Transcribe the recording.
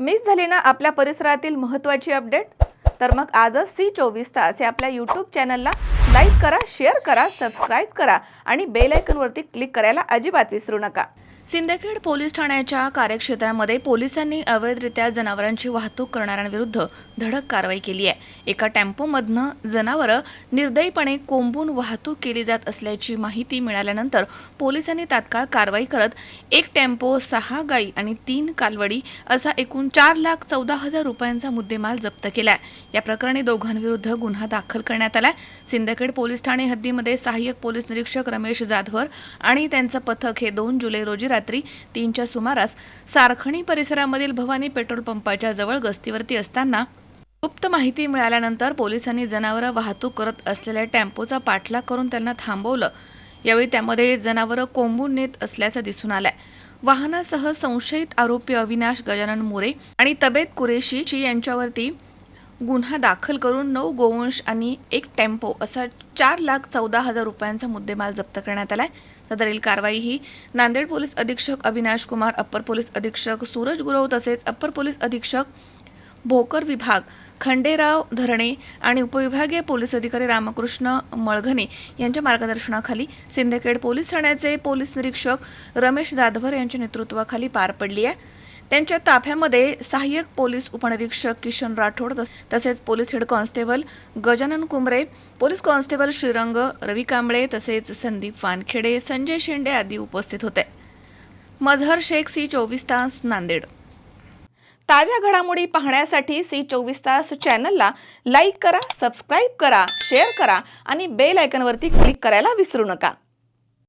Miss झाली ना आपल्या परिसरातील महत्त्वाची अपडेट? तर मग आजच सी चोवीस तास या आपल्या यूट्यूब चॅनलला लाईक करा शेअर करा सबस्क्राईब करा आणि बेल आयकनवरती क्लिक करायला अजिबात विसरू नका. सिंदखेड पोलीस ठाण्याच्या कार्यक्षेत्रामध्ये पोलिसांनी अवैधरित्या जनावरांची वाहतूक करणाऱ्यांविरुद्ध धडक कारवाई केली आहे. एका टेम्पोमधनं जनावरं निर्दयीपणे कोंबून वाहतूक केली जात असल्याची माहिती मिळाल्यानंतर पोलिसांनी तात्काळ कारवाई करत एक टेम्पो सहा गाई आणि तीन कालवडी असा एकूण चार लाख चौदा हजार रुपयांचा मुद्देमाल जप्त केलाय. या प्रकरणी दोघांविरुद्ध गुन्हा दाखल करण्यात आला सिंदखेड पोलीस ठाणे हद्दीमध्ये सहाय्यक पोलीस निरीक्षक रमेश जाधवर आणि त्यांचं पथक हे दोन जुलै रोजी रात्री तीनच्या सुमारास सारखणी परिसरामधील भवानी पेट्रोल पंपाच्या जवळ गस्तीवरती असताना गुप्त माहिती मिळाल्यानंतर पोलिसांनी जनावरं वाहतूक करत असलेल्या टेम्पोचा पाठलाग करून त्यांना थांबवलं. यावेळी त्यामध्ये जनावरं कोंबून नेत असल्याचं दिसून आलंय. वाहनासह संशयित आरोपी अविनाश गजानन मोरे आणि तबेत कुरेशी यांच्यावरती गुन्हा दाखल करून नऊ गोवंश आणि एक टेम्पो असा चार लाख चौदा हजार रुपयांचा मुद्देमाल जप्त करण्यात आला आहे सदरील कारवाई ही नांदेड पोलीस अधीक्षक अविनाश कुमार अप्पर पोलीस अधीक्षक सूरज गुरव तसेच अप्पर पोलीस अधीक्षक भोकर विभाग खंडेराव धरणे आणि उपविभागीय पोलीस अधिकारी रामकृष्ण मळघने यांच्या मार्गदर्शनाखाली सिंदखेड पोलीस ठाण्याचे पोलीस निरीक्षक रमेश जाधवर यांच्या नेतृत्वाखाली पार पडली आहे. त्यांच्या ताफ्यामध्ये सहाय्यक पोलीस उपनिरीक्षक किशन राठोड तस- तसेच police head constable Gajanan Kumbre police constable Shrirang Ravi Kamble तसेच संदीप वानखेडे संजय शेंडे आदी उपस्थित होते. मझहर शेख सी चोवीस तास नांदेड. ताज्या घडामोडी पाहण्यासाठी सी चोवीस तास चॅनलला लाईक करा सबस्क्राईब करा शेअर करा आणि बेल आयकनवरती क्लिक करायला विसरू नका.